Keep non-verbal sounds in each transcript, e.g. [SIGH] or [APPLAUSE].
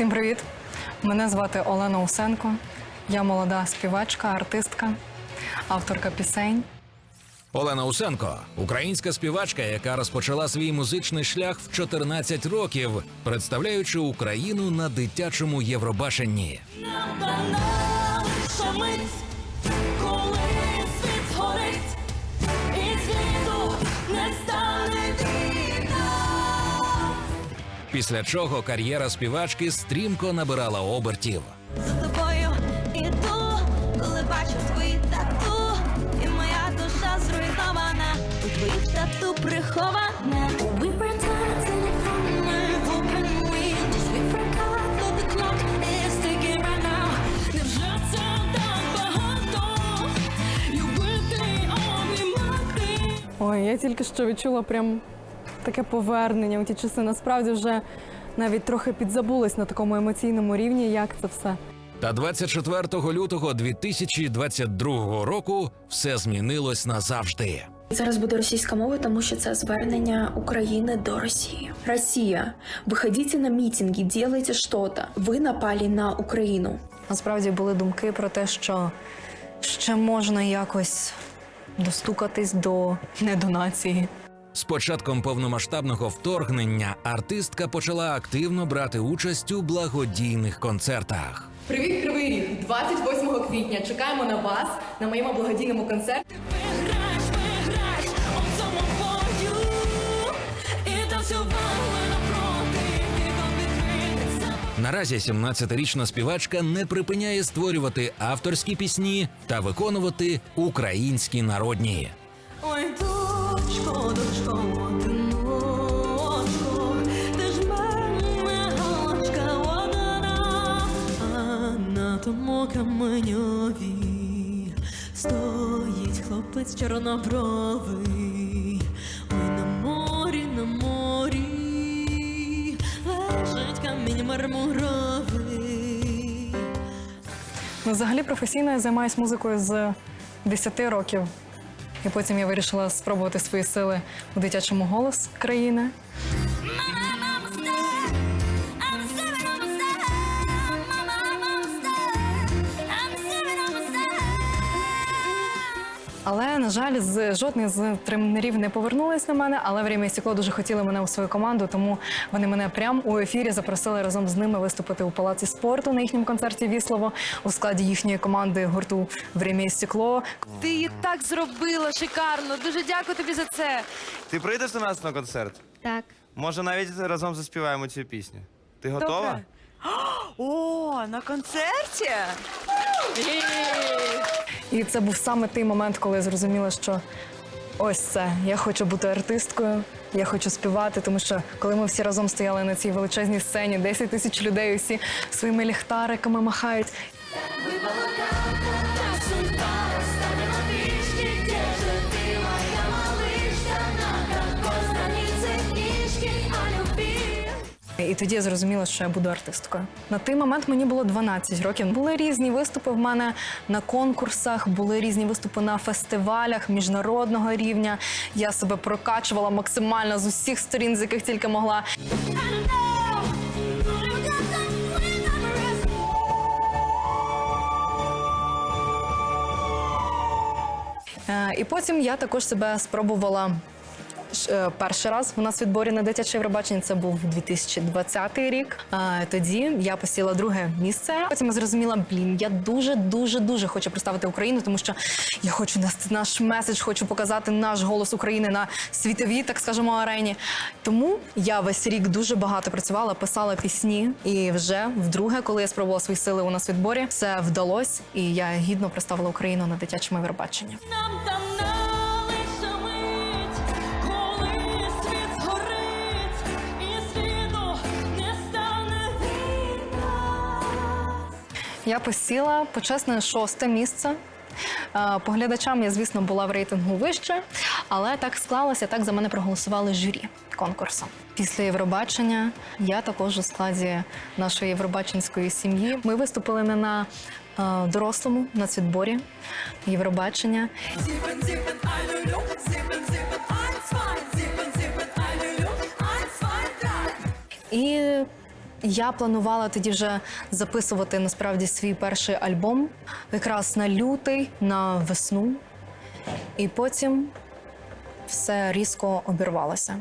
Всім привіт! Мене звати Олена Усенко. Я молода співачка, артистка, авторка пісень. Олена Усенко, українська співачка, яка розпочала свій музичний шлях в 14 років, представляючи Україну на дитячому Євробаченні. Після чого кар'єра співачки стрімко набирала обертів. За тобою іду, коли бачу твої тату, і моя душа зруйнована, у твоїх тату прихована. Ой, я тільки що відчула прям таке повернення у ті часи. Насправді вже навіть трохи підзабулась на такому емоційному рівні, як це все. Та 24 лютого 2022 року все змінилось назавжди. Зараз буде російська мова, тому що це звернення України до Росії. Росія, виходите на мітинги, делайте что-то. Ви напали на Україну. Насправді були думки про те, що ще можна якось достукатись до недонації. З початком повномасштабного вторгнення артистка почала активно брати участь у благодійних концертах. Привіт, Кривий Ріг! 28 квітня чекаємо на вас на моєму благодійному концерті. Виграєш, виграєш у цьому бою, і танцювали напроти, віком відкритися. Наразі 17-річна співачка не припиняє створювати авторські пісні та виконувати українські народні. На каменьові стоїть хлопець чорнобровий. Ой, на морі, на морі лежить камінь мармуровий. Ну, взагалі професійно я займаюся музикою з 10 років. І потім я вирішила спробувати свої сили у дитячому голос країни. Але на жаль, з жодний з тренерів не повернулись на мене. Але «Время і стекло» дуже хотіли мене у свою команду, тому вони мене прямо у ефірі запросили разом з ними виступити у палаці спорту на їхньому концерті Віслово у складі їхньої команди гурту «Время і стекло». Ти її так зробила шикарно. Дуже дякую тобі за це. Ти прийдеш до нас на концерт? Так. Може, навіть разом заспіваємо цю пісню. Ти готова? Добре. О, на концерті? І це був саме той момент, коли я зрозуміла, що ось це. Я хочу бути артисткою, я хочу співати, тому що коли ми всі разом стояли на цій величезній сцені, 10 тисяч людей, усі своїми ліхтариками махають. І тоді я зрозуміла, що я буду артисткою. На той момент мені було 12 років. Були різні виступи в мене на конкурсах, були різні виступи на фестивалях міжнародного рівня. Я себе прокачувала максимально з усіх сторін, з яких тільки могла. Е, І потім я також себе спробувала перший раз у нас відборі на дитяче Євробачення. Це був 2020 рік. Е, Тоді я посіла друге місце. Потім я зрозуміла, блін, я дуже, дуже, дуже хочу представити Україну, тому що я хочу нести наш меседж, хочу показати наш голос України на світовій, так скажемо, арені. Тому я весь рік дуже багато працювала, писала пісні, і вже вдруге, коли я спробувала свої сили у нас відборі, все вдалось, і я гідно представила Україну на дитячому Євробаченні. Нам дана Я посіла почесне шосте місце. Е, По глядачам я, звісно, була в рейтингу вище, але так склалося, так за мене проголосували журі конкурсу. Після Євробачення я також у складі нашої євробаченської сім'ї. Ми виступили не на е, дорослому нацвідборі Євробачення. Eins, zwei, drei. І я планувала тоді вже записувати насправді свій перший альбом якраз на лютий, на весну. І потім все різко обірвалося.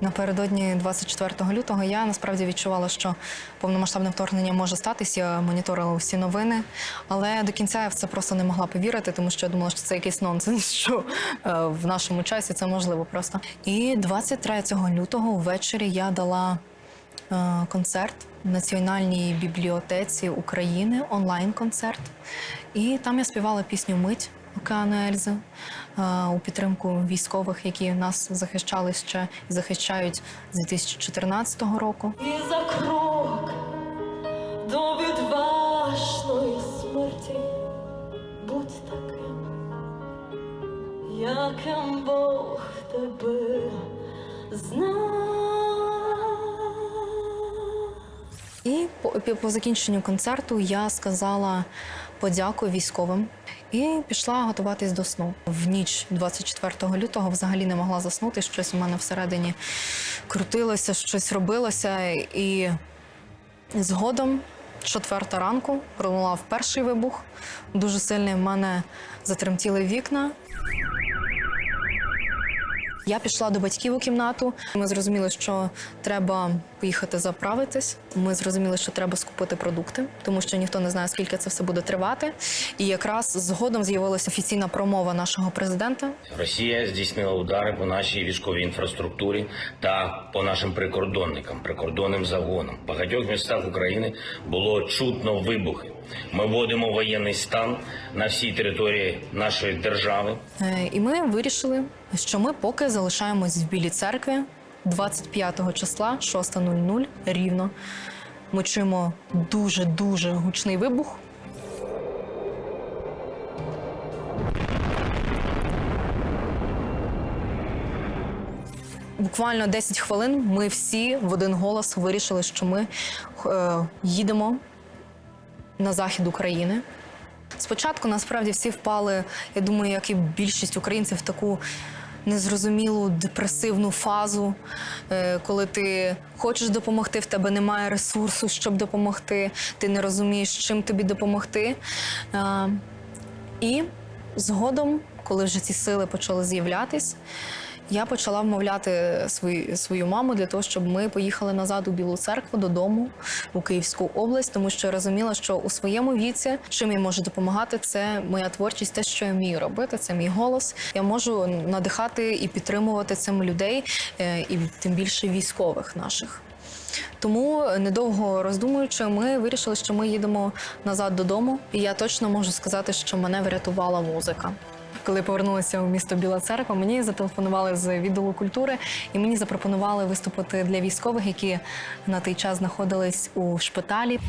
Напередодні 24 лютого я насправді відчувала, що повномасштабне вторгнення може статись. Я моніторила усі новини, але до кінця я в це просто не могла повірити, тому що я думала, що це якийсь нонсенс, [LAUGHS] що е, в нашому часі це можливо просто. І 23 лютого ввечері я дала концерт в Національній бібліотеці України, онлайн-концерт. І там я співала пісню Мить Океану Ельзи е, у підтримку військових, які нас захищали ще і захищають з 2014 року. І за крок до відважної смерті будь таким, яким Бог тебе знав. І по, по- закінченню концерту я сказала подяку військовим і пішла готуватись до сну. В ніч 24 лютого взагалі не могла заснути. Щось у мене всередині крутилося, щось робилося. І згодом, четверта ранку, пролунав перший вибух. Дуже сильний в мене затремтіли вікна. Я пішла до батьків у кімнату. Ми зрозуміли, що треба поїхати заправитись. Ми зрозуміли, що треба скупити продукти, тому що ніхто не знає, скільки це все буде тривати. І якраз згодом з'явилася офіційна промова нашого президента. Росія здійснила удари по нашій військовій інфраструктурі та по нашим прикордонникам, прикордонним загонам. В багатьох містах України було чутно вибухи. Ми вводимо воєнний стан на всій території нашої держави. Е, І ми вирішили, що ми поки залишаємось в Білій церкві 25 числа, 6.00 рівно. Ми чуємо дуже дуже гучний вибух. Буквально 10 хвилин ми всі в один голос вирішили, що ми е, їдемо на захід України. Спочатку насправді всі впали, я думаю, як і більшість українців, в таку незрозумілу депресивну фазу, е, коли ти хочеш допомогти, в тебе немає ресурсу, щоб допомогти, ти не розумієш, чим тобі допомогти. Е, І згодом, коли вже ці сили почали з'являтись, я почала вмовляти свою, свою маму для того, щоб ми поїхали назад у Білу церкву додому у Київську область, тому що я розуміла, що у своєму віці чим я можу допомагати, це моя творчість, те, що я вмію робити, це мій голос. Я можу надихати і підтримувати цим людей, е, і тим більше військових наших. Тому, недовго роздумуючи, ми вирішили, що ми їдемо назад додому, і я точно можу сказати, що мене врятувала музика. Коли повернулася у місто Біла Церква, мені зателефонували з відділу культури і мені запропонували виступити для військових, які на той час знаходились у шпиталі.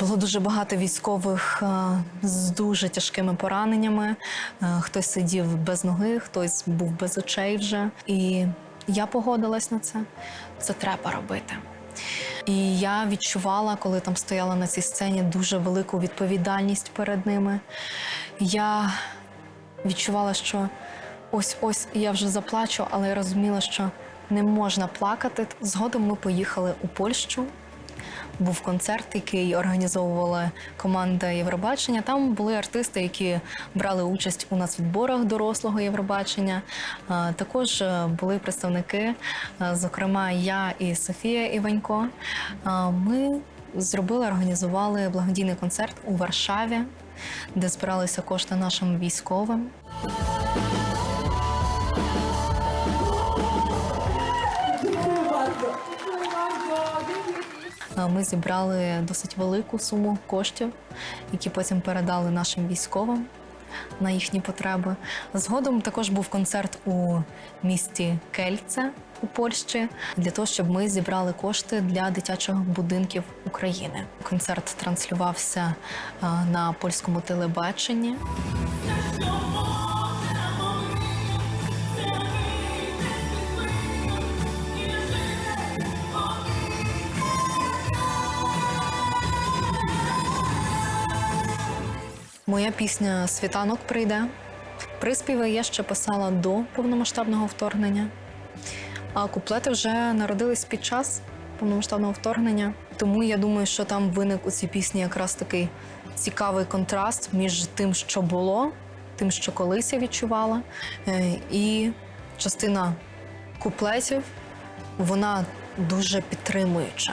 Було дуже багато військових е, з дуже тяжкими пораненнями. Е, Хтось сидів без ноги, хтось був без очей вже. І я погодилась на це. Це треба робити. І я відчувала, коли там стояла на цій сцені, дуже велику відповідальність перед ними. Я відчувала, що ось ось я вже заплачу, але я розуміла, що не можна плакати. Згодом ми поїхали у Польщу. Був концерт, який організовувала команда Євробачення. Там були артисти, які брали участь у нацвідборах дорослого Євробачення. Також е, були представники, е, зокрема, я і Софія Іванько. Ми зробили, організували благодійний концерт у Варшаві, де збиралися кошти нашим військовим. Ми зібрали досить велику суму коштів, які потім передали нашим військовим на їхні потреби. Згодом також був концерт у місті Кельце у Польщі для того, щоб ми зібрали кошти для дитячих будинків України. Концерт транслювався е, на польському телебаченні. Моя пісня Світанок прийде. Приспіви я ще писала до повномасштабного вторгнення, а куплети вже народились під час повномасштабного вторгнення. Тому я думаю, що там виник у цій пісні якраз такий цікавий контраст між тим, що було, тим, що колись я відчувала, е, і частина куплетів вона дуже підтримуюча.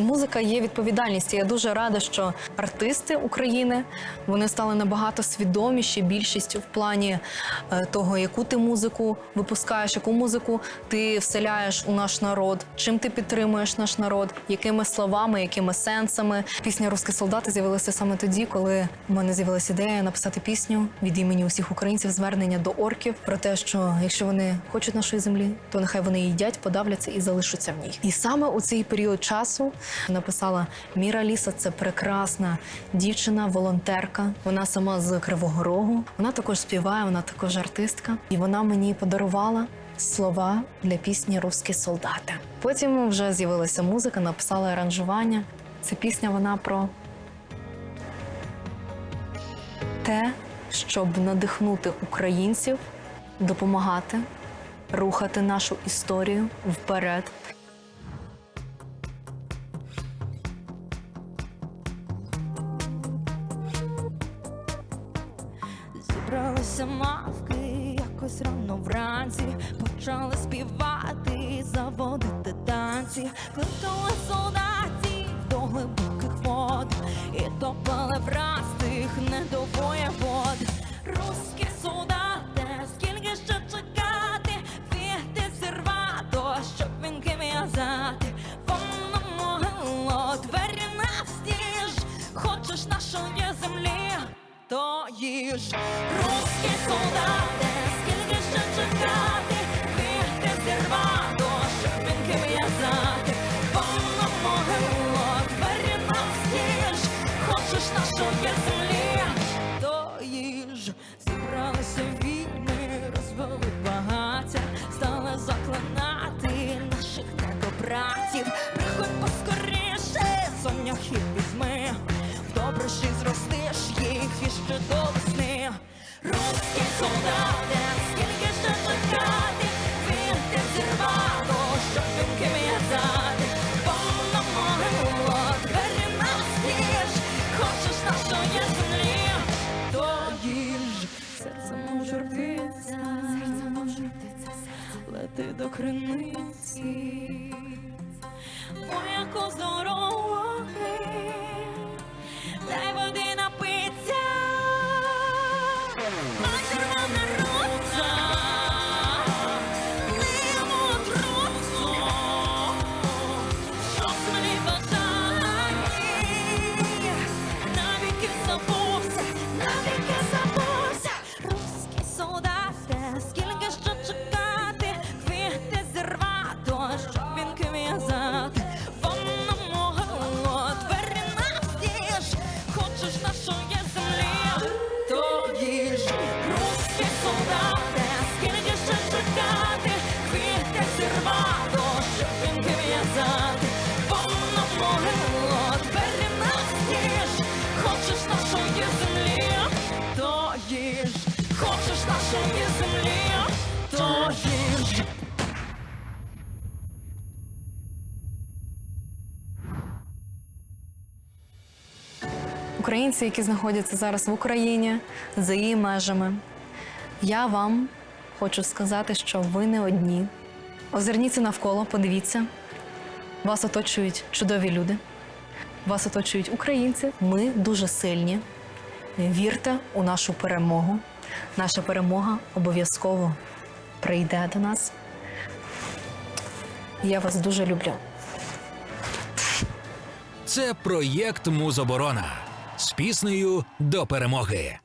Музика є відповідальність. Я дуже рада, що артисти України вони стали набагато свідоміші. Більшість в плані е, того, яку ти музику випускаєш, яку музику ти вселяєш у наш народ, чим ти підтримуєш наш народ, якими словами, якими сенсами. Пісня Русські солдати з'явилася саме тоді, коли в мене з'явилася ідея написати пісню від імені усіх українців, звернення до орків про те, що якщо вони хочуть нашої землі, то нехай вони їдять, подавляться і залишаться в ній. І саме у цей період часу написала Міра Ліса. Це прекрасна дівчина, волонтерка. Вона сама з Кривого Рогу. Вона також співає, вона також артистка, і вона мені подарувала. Слова для пісні Русські солдати. Потім вже з'явилася музика, написала аранжування. Ця пісня вона про те, щоб надихнути українців, допомагати, рухати нашу історію вперед. Мавки якось рано вранці, почали співати, заводити танці, кликали солдатів Зібралися війни, розвели багаття, стали заклинати наших недобратів. Приходь поскоріше, соняхи візьми, в доброщі зростиш їх іще до весни. Русські солдати, до криниці, Українці, які знаходяться зараз в Україні за її межами. Я вам хочу сказати, що ви не одні. Озирніться навколо, подивіться. Вас оточують чудові люди. Вас оточують українці. Ми дуже сильні. Вірте у нашу перемогу. Наша перемога обов'язково прийде до нас. Я вас дуже люблю. Це проєкт Музоборона з піснею до перемоги.